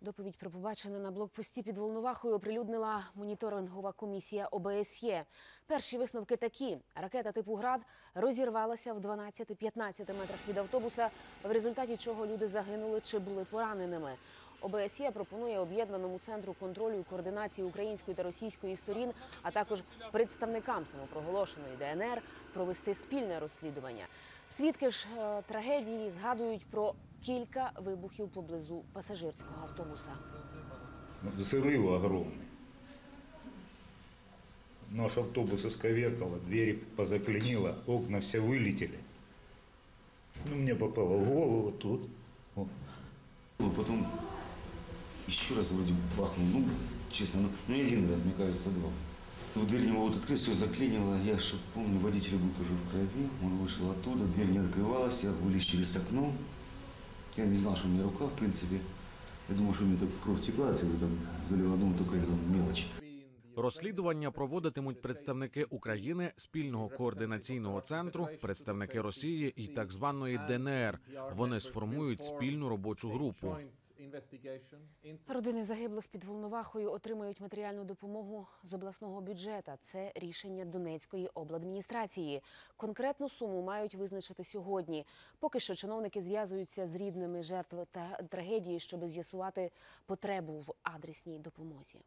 Доповідь про побачене на блокпості під Волновахою оприлюднила моніторингова комісія ОБСЄ. Перші висновки такі: ракета типу град розірвалася в 12-15 метрах від автобуса, в результаті чого люди загинули чи були пораненими. ОБСЄ пропонує об'єднаному центру контролю і координації української та російської сторін, а також представникам самопроголошеної ДНР провести спільне розслідування. Свідки ж е, трагедії згадують про кілька вибухів поблизу пасажирського автобуса. Взрыв огромный. Наш автобус исковеркало, двери позаклинило, окна все вылетели. Ну, мне попало в голову тут. О. Ну, Потом еще раз вроде бахнул, ну, честно, ну, ну не один раз, мне кажется, два. В дверь не могут открыть, все заклинило. Я что помню, водитель был тоже в крови. Он вышел оттуда, дверь не открывалась, я вылез через окно. Я не знал, что у меня рука, в принципе. Я думал, что у меня так кровь текла, отсюда там залила, думал, только это там мелочь. Розслідування проводитимуть представники України, спільного координаційного центру, представники Росії і так званої ДНР. Вони сформують спільну робочу групу. Родини загиблих під Волновахою отримають матеріальну допомогу з обласного бюджета. Це рішення Донецької обладміністрації. Конкретну суму мають визначити сьогодні. Поки що чиновники зв'язуються з рідними жертв та трагедії, щоб з'ясувати потребу в адресній допомозі.